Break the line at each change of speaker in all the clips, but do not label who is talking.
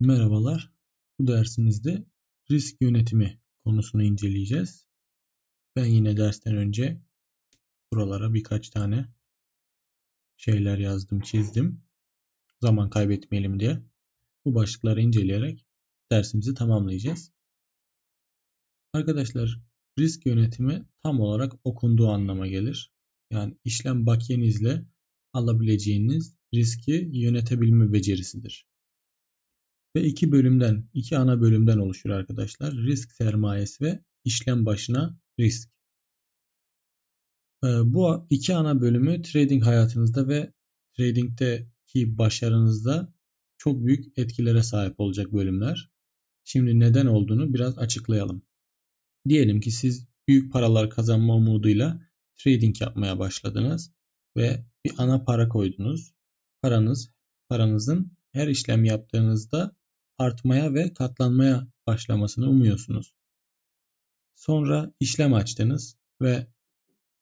Merhabalar. Bu dersimizde risk yönetimi konusunu inceleyeceğiz. Ben yine dersten önce buralara birkaç tane şeyler yazdım, çizdim. Zaman kaybetmeyelim diye. Bu başlıkları inceleyerek dersimizi tamamlayacağız. Arkadaşlar risk yönetimi tam olarak okunduğu anlama gelir. Yani işlem bakiyenizle alabileceğiniz riski yönetebilme becerisidir ve iki bölümden, iki ana bölümden oluşur arkadaşlar. Risk sermayesi ve işlem başına risk. Ee, bu iki ana bölümü trading hayatınızda ve trading'deki başarınızda çok büyük etkilere sahip olacak bölümler. Şimdi neden olduğunu biraz açıklayalım. Diyelim ki siz büyük paralar kazanma umuduyla trading yapmaya başladınız ve bir ana para koydunuz. Paranız, paranızın her işlem yaptığınızda artmaya ve katlanmaya başlamasını umuyorsunuz. Sonra işlem açtınız ve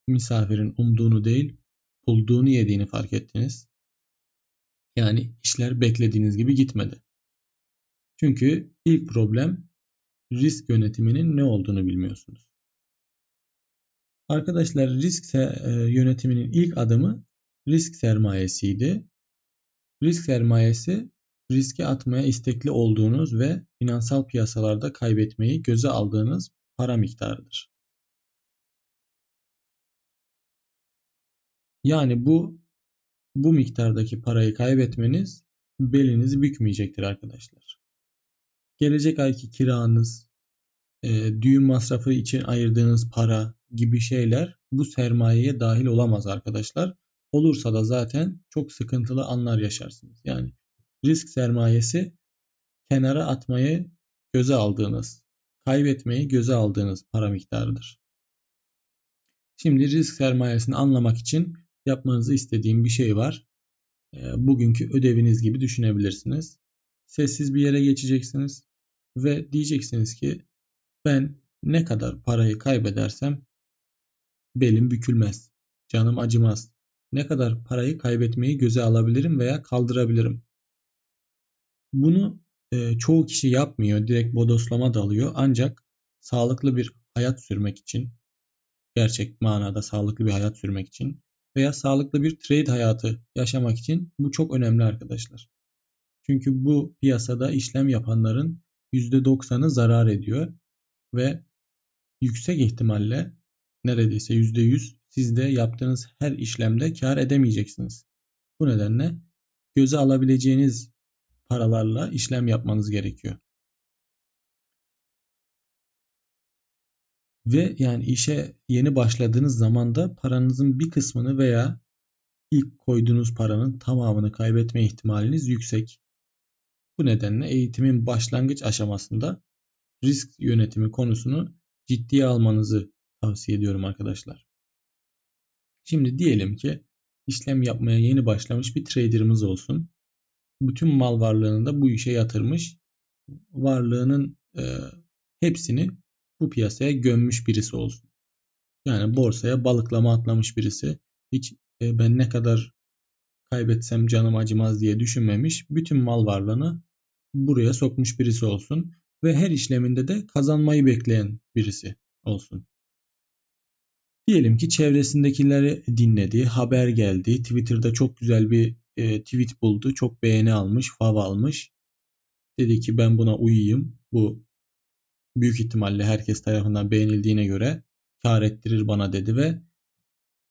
misafirin umduğunu değil, bulduğunu yediğini fark ettiniz. Yani işler beklediğiniz gibi gitmedi. Çünkü ilk problem risk yönetiminin ne olduğunu bilmiyorsunuz. Arkadaşlar risk e, yönetiminin ilk adımı risk sermayesiydi. Risk sermayesi riske atmaya istekli olduğunuz ve finansal piyasalarda kaybetmeyi göze aldığınız para miktarıdır. Yani bu bu miktardaki parayı kaybetmeniz belinizi bükmeyecektir arkadaşlar. Gelecek ayki kiranız, e, düğün masrafı için ayırdığınız para gibi şeyler bu sermayeye dahil olamaz arkadaşlar. Olursa da zaten çok sıkıntılı anlar yaşarsınız. Yani risk sermayesi kenara atmayı göze aldığınız, kaybetmeyi göze aldığınız para miktarıdır. Şimdi risk sermayesini anlamak için yapmanızı istediğim bir şey var. Ee, bugünkü ödeviniz gibi düşünebilirsiniz. Sessiz bir yere geçeceksiniz ve diyeceksiniz ki ben ne kadar parayı kaybedersem belim bükülmez, canım acımaz. Ne kadar parayı kaybetmeyi göze alabilirim veya kaldırabilirim. Bunu e, çoğu kişi yapmıyor. Direkt bodoslama dalıyor. Ancak sağlıklı bir hayat sürmek için, gerçek manada sağlıklı bir hayat sürmek için veya sağlıklı bir trade hayatı yaşamak için bu çok önemli arkadaşlar. Çünkü bu piyasada işlem yapanların %90'ı zarar ediyor ve yüksek ihtimalle neredeyse %100 siz de yaptığınız her işlemde kar edemeyeceksiniz. Bu nedenle göze alabileceğiniz paralarla işlem yapmanız gerekiyor. Ve yani işe yeni başladığınız zaman da paranızın bir kısmını veya ilk koyduğunuz paranın tamamını kaybetme ihtimaliniz yüksek. Bu nedenle eğitimin başlangıç aşamasında risk yönetimi konusunu ciddiye almanızı tavsiye ediyorum arkadaşlar. Şimdi diyelim ki işlem yapmaya yeni başlamış bir trader'ımız olsun bütün mal varlığını da bu işe yatırmış. Varlığının e, hepsini bu piyasaya gömmüş birisi olsun. Yani borsaya balıklama atlamış birisi. Hiç e, ben ne kadar kaybetsem canım acımaz diye düşünmemiş. Bütün mal varlığını buraya sokmuş birisi olsun. Ve her işleminde de kazanmayı bekleyen birisi olsun. Diyelim ki çevresindekileri dinledi, haber geldi, Twitter'da çok güzel bir e, tweet buldu. Çok beğeni almış, fav almış. Dedi ki ben buna uyuyayım. Bu büyük ihtimalle herkes tarafından beğenildiğine göre kar ettirir bana dedi ve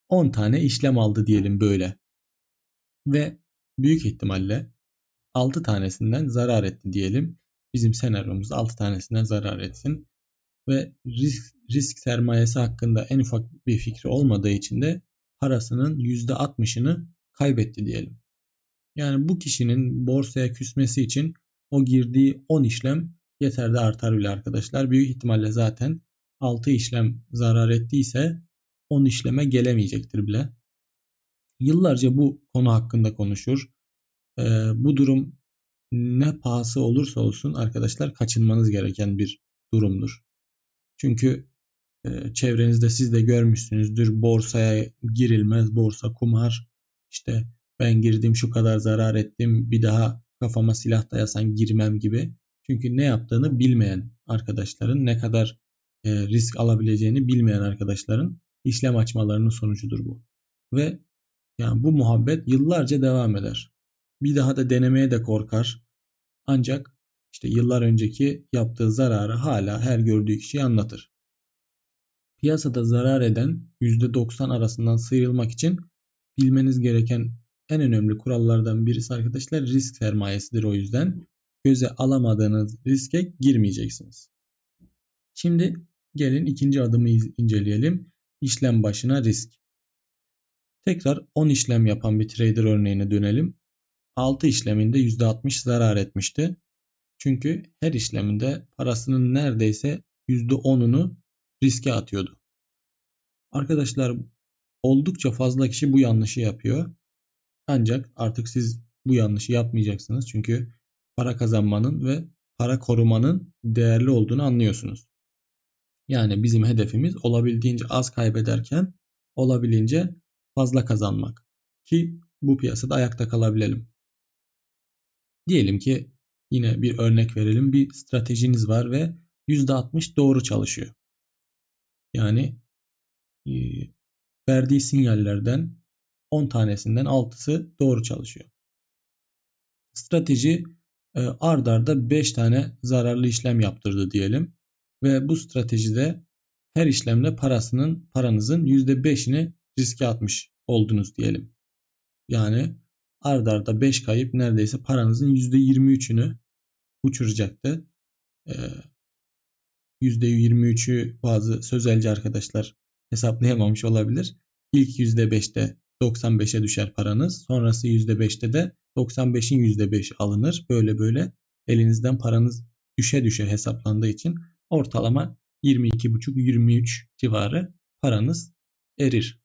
10 tane işlem aldı diyelim böyle. Ve büyük ihtimalle 6 tanesinden zarar etti diyelim. Bizim senaryomuzda 6 tanesinden zarar etsin. Ve risk, risk sermayesi hakkında en ufak bir fikri olmadığı için de parasının %60'ını kaybetti diyelim. Yani bu kişinin borsaya küsmesi için o girdiği 10 işlem yeter de artar bile arkadaşlar. Büyük ihtimalle zaten 6 işlem zarar ettiyse 10 işleme gelemeyecektir bile. Yıllarca bu konu hakkında konuşur. Ee, bu durum ne pahası olursa olsun arkadaşlar kaçınmanız gereken bir durumdur. Çünkü e, çevrenizde siz de görmüşsünüzdür borsaya girilmez, borsa kumar, işte ben girdim şu kadar zarar ettim bir daha kafama silah dayasan girmem gibi. Çünkü ne yaptığını bilmeyen arkadaşların ne kadar e, risk alabileceğini bilmeyen arkadaşların işlem açmalarının sonucudur bu. Ve yani bu muhabbet yıllarca devam eder. Bir daha da denemeye de korkar. Ancak işte yıllar önceki yaptığı zararı hala her gördüğü kişiye anlatır. Piyasada zarar eden %90 arasından sıyrılmak için bilmeniz gereken en önemli kurallardan birisi arkadaşlar risk sermayesidir o yüzden. Göze alamadığınız riske girmeyeceksiniz. Şimdi gelin ikinci adımı inceleyelim. İşlem başına risk. Tekrar 10 işlem yapan bir trader örneğine dönelim. 6 işleminde %60 zarar etmişti. Çünkü her işleminde parasının neredeyse %10'unu riske atıyordu. Arkadaşlar oldukça fazla kişi bu yanlışı yapıyor. Ancak artık siz bu yanlışı yapmayacaksınız. Çünkü para kazanmanın ve para korumanın değerli olduğunu anlıyorsunuz. Yani bizim hedefimiz olabildiğince az kaybederken olabildiğince fazla kazanmak. Ki bu piyasada ayakta kalabilelim. Diyelim ki yine bir örnek verelim. Bir stratejiniz var ve %60 doğru çalışıyor. Yani e, verdiği sinyallerden 10 tanesinden 6'sı doğru çalışıyor. Strateji e, ard arda 5 tane zararlı işlem yaptırdı diyelim. Ve bu stratejide her işlemle parasının paranızın %5'ini riske atmış oldunuz diyelim. Yani ard arda 5 kayıp neredeyse paranızın %23'ünü uçuracaktı. Ee, %23'ü bazı sözelci arkadaşlar hesaplayamamış olabilir. İlk %5'te 95'e düşer paranız. Sonrası %5'te de 95'in %5 alınır. Böyle böyle elinizden paranız düşe düşe hesaplandığı için ortalama 22,5-23 civarı paranız erir.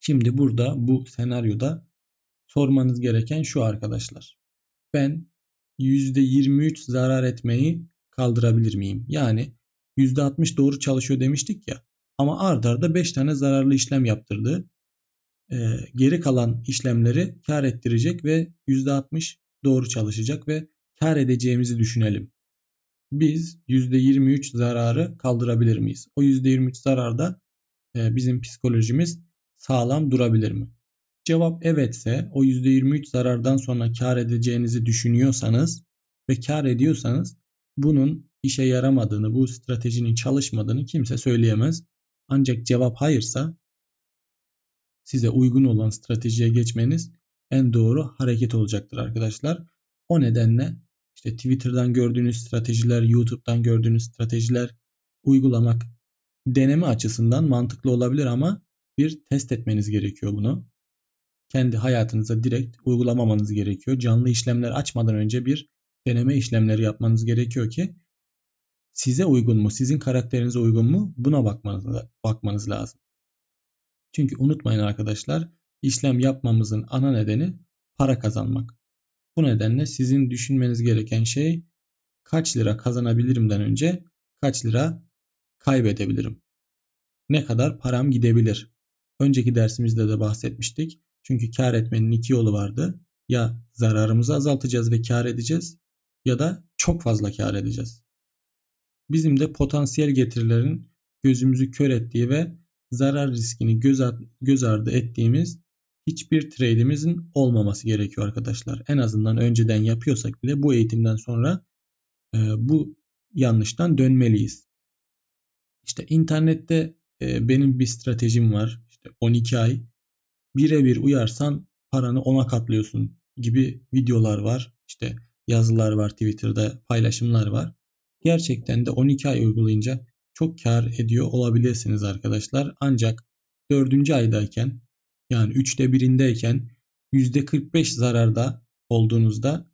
Şimdi burada bu senaryoda sormanız gereken şu arkadaşlar. Ben %23 zarar etmeyi kaldırabilir miyim? Yani %60 doğru çalışıyor demiştik ya. Ama ard arda 5 tane zararlı işlem yaptırdı. Ee, geri kalan işlemleri kar ettirecek ve %60 doğru çalışacak ve kar edeceğimizi düşünelim. Biz %23 zararı kaldırabilir miyiz? O %23 zararda e, bizim psikolojimiz sağlam durabilir mi? Cevap evetse o %23 zarardan sonra kar edeceğinizi düşünüyorsanız ve kar ediyorsanız bunun işe yaramadığını, bu stratejinin çalışmadığını kimse söyleyemez. Ancak cevap hayırsa size uygun olan stratejiye geçmeniz en doğru hareket olacaktır arkadaşlar. O nedenle işte Twitter'dan gördüğünüz stratejiler, YouTube'dan gördüğünüz stratejiler uygulamak deneme açısından mantıklı olabilir ama bir test etmeniz gerekiyor bunu. Kendi hayatınıza direkt uygulamamanız gerekiyor. Canlı işlemler açmadan önce bir deneme işlemleri yapmanız gerekiyor ki size uygun mu, sizin karakterinize uygun mu buna bakmanız, bakmanız lazım. Çünkü unutmayın arkadaşlar işlem yapmamızın ana nedeni para kazanmak. Bu nedenle sizin düşünmeniz gereken şey kaç lira kazanabilirimden önce kaç lira kaybedebilirim. Ne kadar param gidebilir. Önceki dersimizde de bahsetmiştik. Çünkü kar etmenin iki yolu vardı. Ya zararımızı azaltacağız ve kar edeceğiz ya da çok fazla kar edeceğiz. Bizim de potansiyel getirilerin gözümüzü kör ettiği ve zarar riskini göz, göz ardı ettiğimiz hiçbir trade'imizin olmaması gerekiyor arkadaşlar. En azından önceden yapıyorsak bile bu eğitimden sonra e, bu yanlıştan dönmeliyiz. İşte internette e, benim bir stratejim var. İşte 12 ay birebir uyarsan paranı 10'a katlıyorsun gibi videolar var. İşte yazılar var Twitter'da paylaşımlar var. Gerçekten de 12 ay uygulayınca çok kar ediyor olabilirsiniz arkadaşlar. Ancak 4. aydayken yani 3'te birindeyken %45 zararda olduğunuzda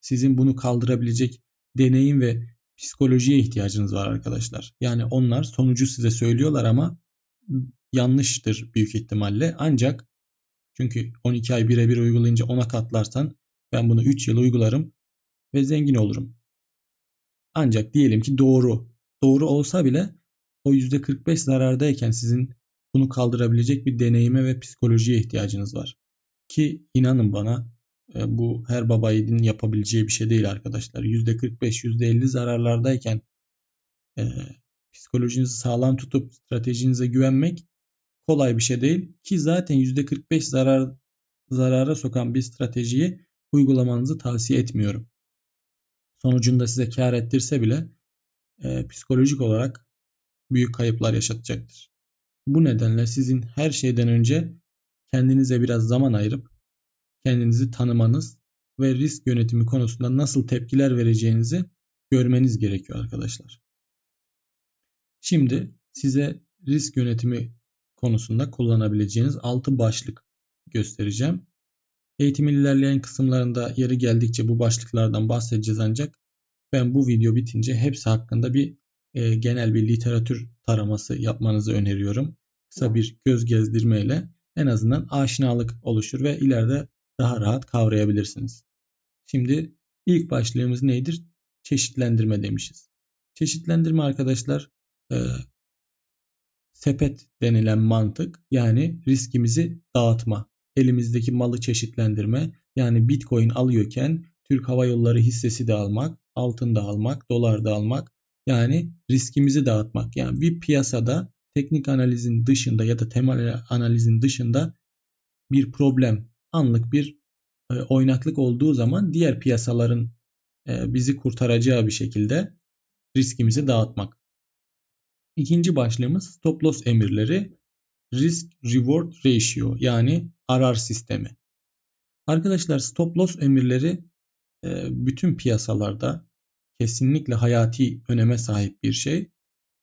sizin bunu kaldırabilecek deneyim ve psikolojiye ihtiyacınız var arkadaşlar. Yani onlar sonucu size söylüyorlar ama yanlıştır büyük ihtimalle. Ancak çünkü 12 ay birebir uygulayınca ona katlarsan ben bunu 3 yıl uygularım ve zengin olurum. Ancak diyelim ki doğru. Doğru olsa bile o %45 zarardayken sizin bunu kaldırabilecek bir deneyime ve psikolojiye ihtiyacınız var. Ki inanın bana E, bu her baba yiğidin yapabileceği bir şey değil arkadaşlar. %45, %50 zararlardayken e, psikolojinizi sağlam tutup stratejinize güvenmek kolay bir şey değil. Ki zaten %45 zarar zarara sokan bir stratejiyi uygulamanızı tavsiye etmiyorum. Sonucunda size kar ettirse bile e, psikolojik olarak büyük kayıplar yaşatacaktır. Bu nedenle sizin her şeyden önce kendinize biraz zaman ayırıp kendinizi tanımanız ve risk yönetimi konusunda nasıl tepkiler vereceğinizi görmeniz gerekiyor arkadaşlar. Şimdi size risk yönetimi konusunda kullanabileceğiniz 6 başlık göstereceğim. Eğitimin ilerleyen kısımlarında yeri geldikçe bu başlıklardan bahsedeceğiz ancak ben bu video bitince hepsi hakkında bir e, genel bir literatür taraması yapmanızı öneriyorum. Kısa bir göz gezdirmeyle en azından aşinalık oluşur ve ileride daha rahat kavrayabilirsiniz. Şimdi ilk başlığımız nedir? Çeşitlendirme demişiz. Çeşitlendirme arkadaşlar e, sepet denilen mantık yani riskimizi dağıtma. Elimizdeki malı çeşitlendirme yani bitcoin alıyorken Türk Hava Yolları hissesi de almak, altın da almak, dolar da almak yani riskimizi dağıtmak. Yani bir piyasada teknik analizin dışında ya da temel analizin dışında bir problem, anlık bir e, oynaklık olduğu zaman diğer piyasaların e, bizi kurtaracağı bir şekilde riskimizi dağıtmak. İkinci başlığımız stop loss emirleri risk reward ratio yani arar sistemi. Arkadaşlar stop loss emirleri e, bütün piyasalarda kesinlikle hayati öneme sahip bir şey.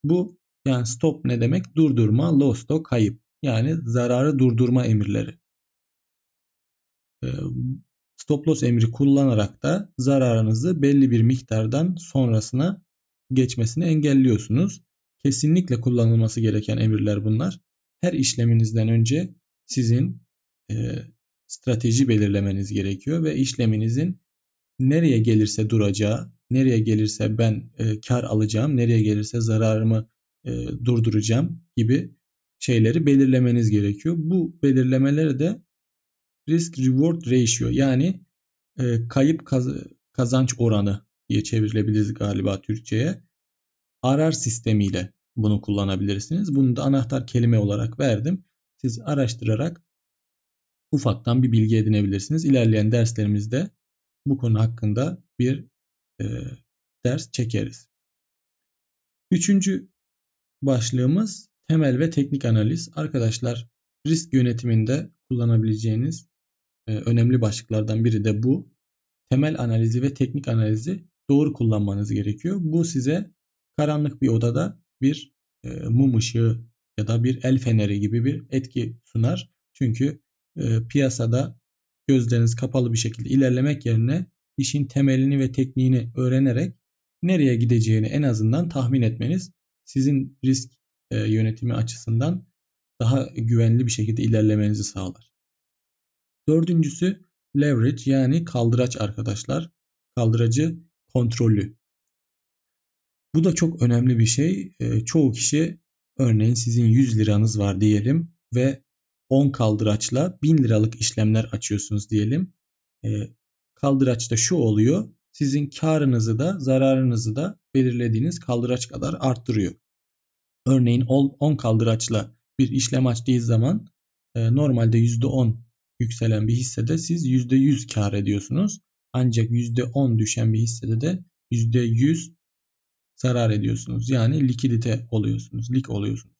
Bu yani stop ne demek? Durdurma, loss da kayıp. Yani zararı durdurma emirleri. E, stop loss emri kullanarak da zararınızı belli bir miktardan sonrasına geçmesini engelliyorsunuz. Kesinlikle kullanılması gereken emirler bunlar. Her işleminizden önce sizin e, strateji belirlemeniz gerekiyor ve işleminizin nereye gelirse duracağı, nereye gelirse ben e, kar alacağım, nereye gelirse zararımı e, durduracağım gibi şeyleri belirlemeniz gerekiyor. Bu belirlemeleri de risk reward ratio yani e, kayıp kaz kazanç oranı diye çevrilebiliriz galiba Türkçe'ye. Arar sistemiyle bunu kullanabilirsiniz. Bunu da anahtar kelime olarak verdim. Siz araştırarak ufaktan bir bilgi edinebilirsiniz. İlerleyen derslerimizde bu konu hakkında bir e, ders çekeriz. Üçüncü başlığımız temel ve teknik analiz. Arkadaşlar risk yönetiminde kullanabileceğiniz e, önemli başlıklardan biri de bu. Temel analizi ve teknik analizi doğru kullanmanız gerekiyor. Bu size karanlık bir odada bir e, mum ışığı ya da bir el feneri gibi bir etki sunar. Çünkü e, piyasada gözleriniz kapalı bir şekilde ilerlemek yerine işin temelini ve tekniğini öğrenerek nereye gideceğini en azından tahmin etmeniz sizin risk e, yönetimi açısından daha güvenli bir şekilde ilerlemenizi sağlar. Dördüncüsü leverage yani kaldıraç arkadaşlar. Kaldıracı kontrolü. Bu da çok önemli bir şey. E, çoğu kişi örneğin sizin 100 liranız var diyelim ve 10 kaldıraçla 1000 liralık işlemler açıyorsunuz diyelim. E, kaldıraçta şu oluyor. Sizin karınızı da zararınızı da belirlediğiniz kaldıraç kadar arttırıyor. Örneğin 10 kaldıraçla bir işlem açtığı zaman e, normalde %10 yükselen bir hissede siz %100 kar ediyorsunuz. Ancak %10 düşen bir hissede de %100 zarar ediyorsunuz. Yani likidite oluyorsunuz, lik oluyorsunuz.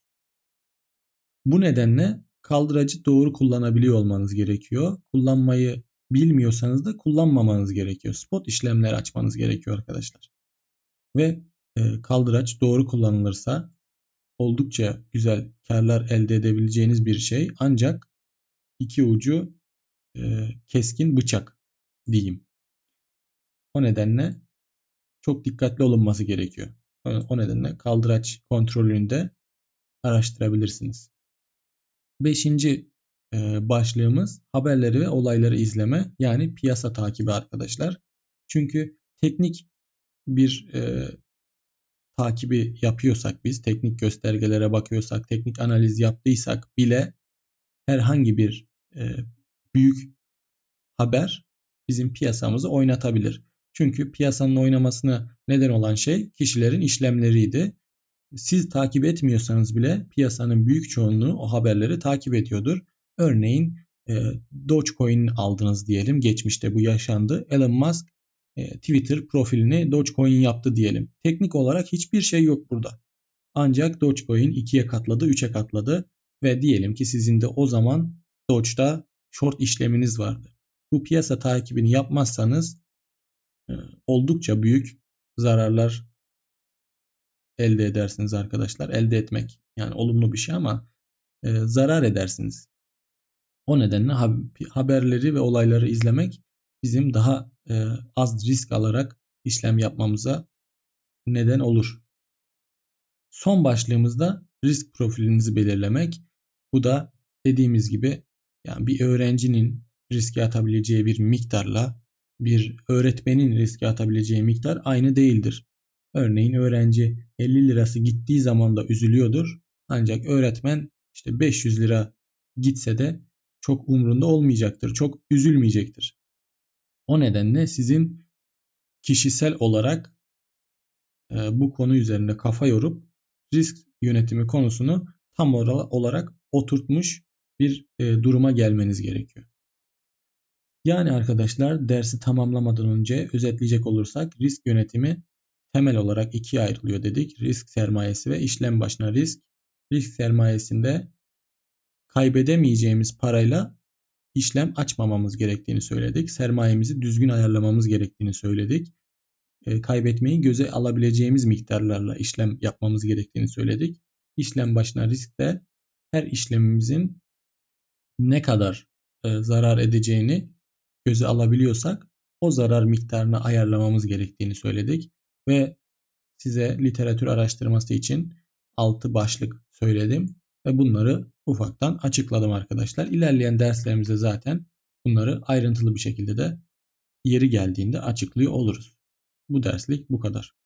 Bu nedenle kaldıracı doğru kullanabiliyor olmanız gerekiyor. Kullanmayı bilmiyorsanız da kullanmamanız gerekiyor. Spot işlemler açmanız gerekiyor arkadaşlar. Ve e, kaldıraç doğru kullanılırsa oldukça güzel karlar elde edebileceğiniz bir şey. Ancak iki ucu e, keskin bıçak diyeyim. O nedenle çok dikkatli olunması gerekiyor. O nedenle kaldıraç kontrolünü de araştırabilirsiniz. Beşinci e, başlığımız haberleri ve olayları izleme yani piyasa takibi arkadaşlar. Çünkü teknik bir e, takibi yapıyorsak biz, teknik göstergelere bakıyorsak, teknik analiz yaptıysak bile herhangi bir e, büyük haber bizim piyasamızı oynatabilir. Çünkü piyasanın oynamasına neden olan şey kişilerin işlemleriydi. Siz takip etmiyorsanız bile piyasanın büyük çoğunluğu o haberleri takip ediyordur. Örneğin e, Dogecoin aldınız diyelim. Geçmişte bu yaşandı. Elon Musk e, Twitter profilini Dogecoin yaptı diyelim. Teknik olarak hiçbir şey yok burada. Ancak Dogecoin 2'ye katladı, 3'e katladı ve diyelim ki sizin de o zaman Doge'da short işleminiz vardı. Bu piyasa takibini yapmazsanız oldukça büyük zararlar elde edersiniz arkadaşlar. Elde etmek yani olumlu bir şey ama e, zarar edersiniz. O nedenle haberleri ve olayları izlemek bizim daha e, az risk alarak işlem yapmamıza neden olur. Son başlığımızda risk profilinizi belirlemek. Bu da dediğimiz gibi yani bir öğrencinin riske atabileceği bir miktarla bir öğretmenin riske atabileceği miktar aynı değildir. Örneğin öğrenci 50 lirası gittiği zaman da üzülüyordur. Ancak öğretmen işte 500 lira gitse de çok umrunda olmayacaktır. Çok üzülmeyecektir. O nedenle sizin kişisel olarak e, bu konu üzerinde kafa yorup risk yönetimi konusunu tam olarak oturtmuş bir e, duruma gelmeniz gerekiyor. Yani arkadaşlar dersi tamamlamadan önce özetleyecek olursak risk yönetimi temel olarak ikiye ayrılıyor dedik. Risk sermayesi ve işlem başına risk. Risk sermayesinde kaybedemeyeceğimiz parayla işlem açmamamız gerektiğini söyledik. Sermayemizi düzgün ayarlamamız gerektiğini söyledik. E, kaybetmeyi göze alabileceğimiz miktarlarla işlem yapmamız gerektiğini söyledik. İşlem başına risk de her işlemimizin ne kadar e, zarar edeceğini göze alabiliyorsak o zarar miktarını ayarlamamız gerektiğini söyledik ve size literatür araştırması için 6 başlık söyledim ve bunları ufaktan açıkladım arkadaşlar. İlerleyen derslerimizde zaten bunları ayrıntılı bir şekilde de yeri geldiğinde açıklıyor oluruz. Bu derslik bu kadar.